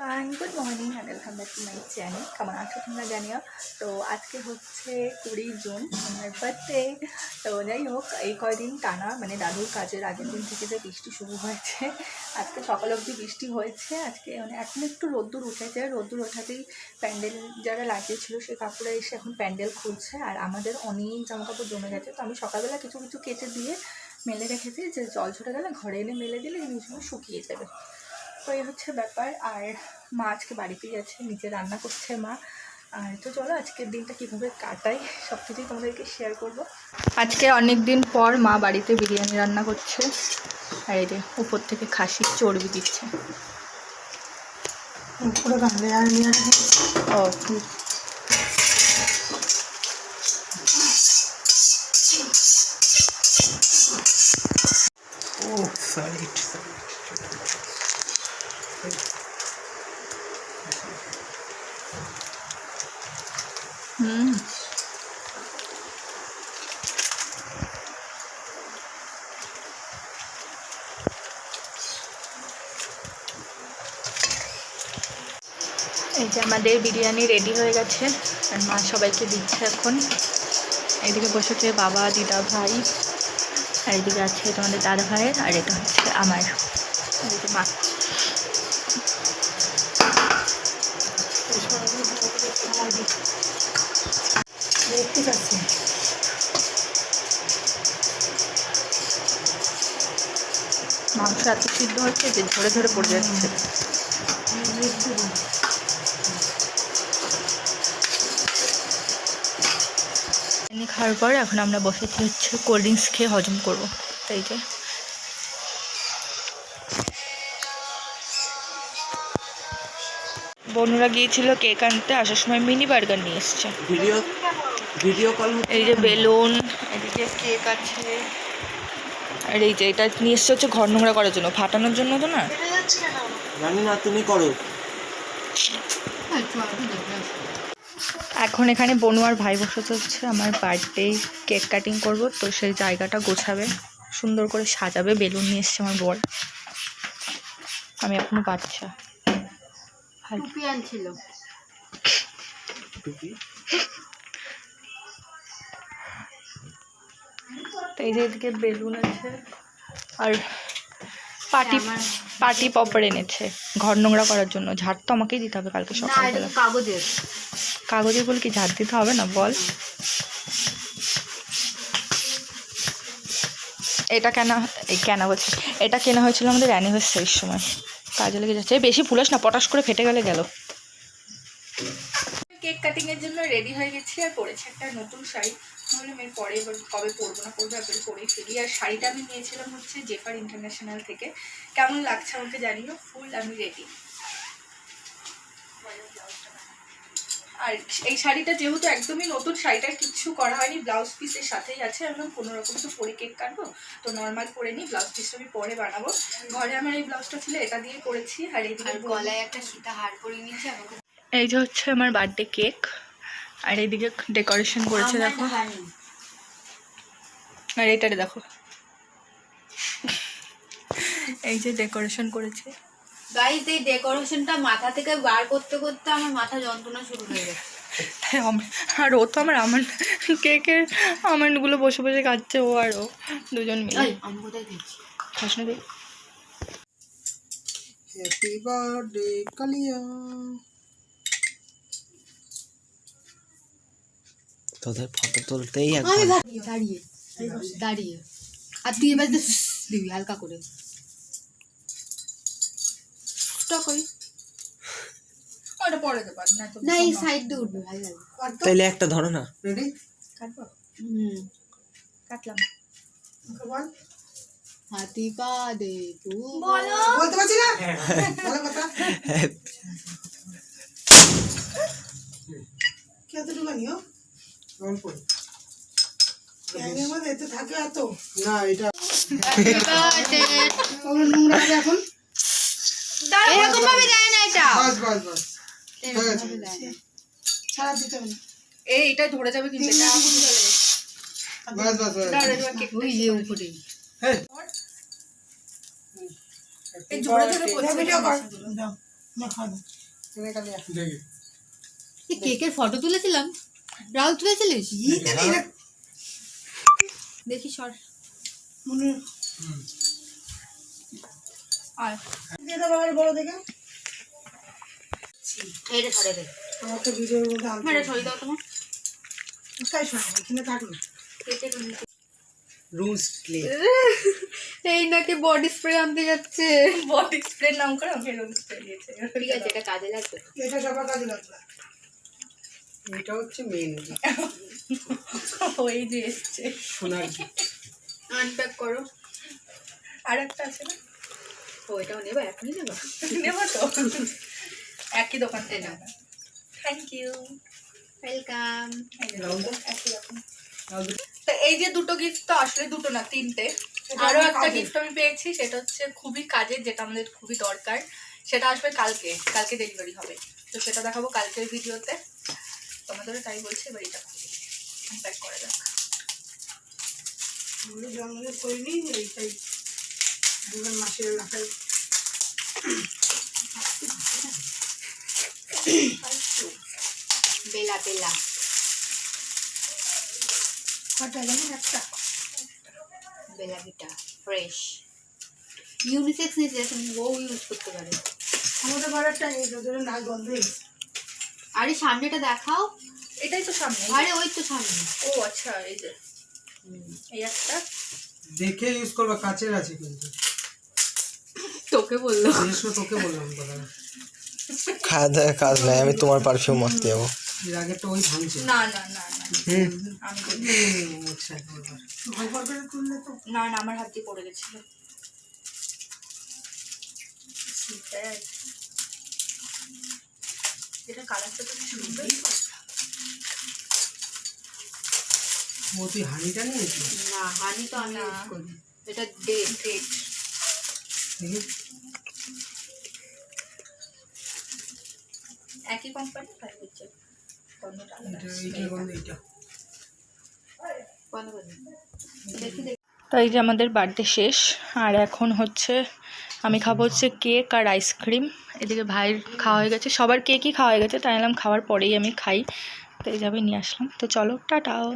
Fine good morning and welcome back to my channel কেমন আছো তোমরা জানিও? তো আজকে হচ্ছে কুড়ি জুন, আমার বার্থডে তো যাই হোক, এই কয়দিন টানা মানে দাদুর কাজের আগের দিন থেকে যে বৃষ্টি শুরু হয়েছে, আজকে সকাল অবধি বৃষ্টি হয়েছে। আজকে মানে এখন একটু রোদ্দুর উঠেছে। রোদ্দুর ওঠাতেই প্যান্ডেল যারা লাগিয়েছিল সেই কাপড়ে এসে এখন প্যান্ডেল খুলছে। আর আমাদের অনেক জামা কাপড় জমে গেছে। তো আমি সকালবেলা কিছু কিছু কেটে দিয়ে মেলে রেখেছি। যে জল ঝরে গেলে ঘরে এনে মেলে দিলে জিনিসগুলো শুকিয়ে যাবে। তো এই হচ্ছে ব্যাপার। আর মা আজকে বাড়িতেই আছে নিজে রান্না করছে মা। আর তো চলো আজকের দিনটা কীভাবে কাটাই সব কিছুই তোমাদেরকে শেয়ার করব। আজকে অনেক দিন পর মা বাড়িতে বিরিয়ানি রান্না করছে। আর এই যে উপর থেকে খাসির চর্বি দিচ্ছে। পুরো গামলে আর নিয়ে ও। সরি এই যে আমাদের বিরিয়ানি রেডি হয়ে গেছে আর মা সবাইকে দিচ্ছে এখন। এদিকে বসেছে বাবা, দিদা, ভাই। আর এদিকে আছে তোমাদের দাদা ভাইয়ের, আর এটা হচ্ছে আমার। যে মা। ঠিক আছে। মাংস এত সিদ্ধ হচ্ছে যে ধরে ধরে পড়ে যাচ্ছে। খাওয়ার পর এখন আমরা বসেছি হচ্ছে কোল্ড ড্রিঙ্কস খেয়ে হজম করব। তাই যে। বনুরা গিয়েছিল কেক আনতে আসার সময় মিনি বার্গার নিয়ে এসছে। ভিডিও? ভিডিও কল এই যে বেলুন। এদিকে কেক আছে। আর এই যে এটা নিয়ে এসছে হচ্ছে ঘর নোংরা করার জন্য ফাটানোর জন্য তো না? জানি না তুমি করো। এখন এখানে বনু আর ভাই বসে হচ্ছে আমার বার্থডে কেক কাটিং করব তো সেই জায়গাটা গোছাবে সুন্দর করে সাজাবে বেলুন নিয়ে এসছে আমার বর। আমি এখনও বাচ্চা। ভালো এই যে এদিকে বেলুন আছে আর পার্টি পার্টি পপার এনেছে ঘর নোংরা করার জন্য। ঝাড় তো আমাকেই দিতে হবে কালকে সকালবেলা। তো কাগজের কাগজে বলে কি ঝাড় দিতে হবে না? বল। এটা কেন এই কেন বলছি? এটা কেনা হয়েছিল আমাদের অ্যানিভার্সারির সময়। কাজে লেগে যাচ্ছে। বেশি ফুলাস না পটাশ করে ফেটে গেলে গেল কেক কাটিং এর জন্য রেডি হয়ে গেছি আর পরেছি একটা নতুন শাড়ি। ভাবলাম এর পরে এবার কবে পরবো না পরবো একবার পরেই ফেলি। আর শাড়িটা আমি নিয়েছিলাম হচ্ছে জেফার ইন্টারন্যাশনাল থেকে। কেমন লাগছে আমাকে জানিও? ফুল আমি রেডি আর এই শাড়িটা যেহেতু একদমই নতুন শাড়িটার কিচ্ছু করা হয়নি ব্লাউজ পিসের সাথেই আছে। এখন কোনো রকম তো পরে কেক কাটবো? তো নর্মাল পরে নিই ব্লাউজ পিসটা আমি পরে বানাবো। ঘরে আমার এই ব্লাউজটা ছিল এটা দিয়ে করেছি। আর এই গলায় একটা সীতা হার পরে নিয়েছে আমাকে এই যে হচ্ছে আমার বার্থডে কেক আর এইদিকে ডেকোরেশন করেছে দেখো। আর এইটারে দেখো। এই যে ডেকোরেশন করেছে। গাইস এই ডেকোরেশনটা মাথা থেকে বার করতে করতে আমার মাথা যন্ত্রণা শুরু হয়ে গেছে। হ্যাঁ, আর ও তো আমার আমন্ড কেকের আমন্ডগুলো বসে বসে খাচ্ছে ও আর ও দুজন মিলে। এই, আমি কোথায় দেখছি? খাস না হ্যাপি বার্থডে কালিয়া। তোদের ফটো তুলতেই আমি দাঁড়িয়ে দাঁড়িয়ে আর তুই এবার যে দিবি হালকা করে। স্টপ করি। ওটা পরে দেবো না তো না এই সাইড দিয়ে উঠবে ভালো লাগবে তাইলে একটা ধরো না। রেডি কাটবো? কাটলাম। হাতি পা দে তু বলতে পারছি না? ভালো কথা। কতটুকু নিও অল্প না এটা নোংরা এখন? এরকম ভাবে দেয় না এটা। বাস বাস বাস। এরকম ভাবে দেয় না। ছাড়া দিতে হবে না। এই এটা ধরে যাবে কিন্তু এটা বাস বাস বাস। দাঁড়া, এবার কেক ওই যে উপরে। হ্যাঁ এই ঝরে ঝরে পড়ছে ভিডিও কর। না খাবে তুমি খালি দেখি। এই কেকের ফটো তুলেছিলাম। রাহুল তুলেছিলিস? দেখি সর। মনে বড় দেখে। সরে দে আমার ভিডিওর মধ্যে আনতে এটা সরিয়ে দাও তোমার তাই শোনো? এখানে থাকল। কেকের প্লে এই নাকি বডি স্প্রে আনতে যাচ্ছে। বডি স্প্রে নাম করে আমাকে রোজ স্প্রে দিয়েছে। ঠিক আছে এটা কাজে লাগবে। এটা সবার কাজে লাগবে। এটা হচ্ছে মেন ওই যে এসছে। সোনার আনপ্যাক করো। আর একটা আছে না? ও এটাও নেবা? এখনই নেবা? নেব তো। একই দোকান থেকে নেব। থ্যাংক ইউ ওয়েলকাম একই রকম। তো এই যে দুটো গিফট তো আসলে দুটো না তিনটে। আরও একটা গিফট আমি পেয়েছি সেটা হচ্ছে খুবই কাজের যেটা আমাদের খুবই দরকার। সেটা আসবে কালকে কালকে ডেলিভারি হবে। তো সেটা দেখাবো কালকের ভিডিওতে তোমাদেরও তাই বলছে এবার এটা প্যাক করে যাক আমরা জন্মদিন করিনি এইটাই দুজন মাসির বেলা বেলা। কটা জানি একটা। বেলা বিটা ফ্রেশ ইউনিসেক্স নিয়েছে এখন বউ ইউজ করতে পারে। আমাদের ঘরেরটা নেই তোদের নাক গন্ধ আরে সামনেটা দেখাও। এটাই তো সামনে আরে ওই তো সামনে। ও আচ্ছা এই যে। এই একটা। দেখে ইউজ করবা কাচের আছে কিন্তু। তোকে বলল। এসো তোকে বললাম কথা খাওয়া দাওয়ার কাজ নাই আমি তোমার পারফিউম মাখতে যাব। এর আগে তো ওই ভাঙছে। না না না না। হুম। আচ্ছা না না আমার হাত দিয়ে পড়ে গেছিল। সেটাই। এটা কালারটা তো সুন্দর ও তুই হানিটা না হানি তো আমি ইউজ করি এটা ডেট দেখি। একই কোম্পানি তাই। দেখি দেখি। তো এই যে আমাদের বার্থডে শেষ আর এখন হচ্ছে আমি খাব হচ্ছে কেক আর আইসক্রিম। এদিকে ভাইয়ের খাওয়া হয়ে গেছে। সবার কেকই খাওয়া হয়ে গেছে তাই এলাম খাওয়ার পরেই আমি খাই। তো এই যাবে নিয়ে আসলাম। তো চলো টাটাও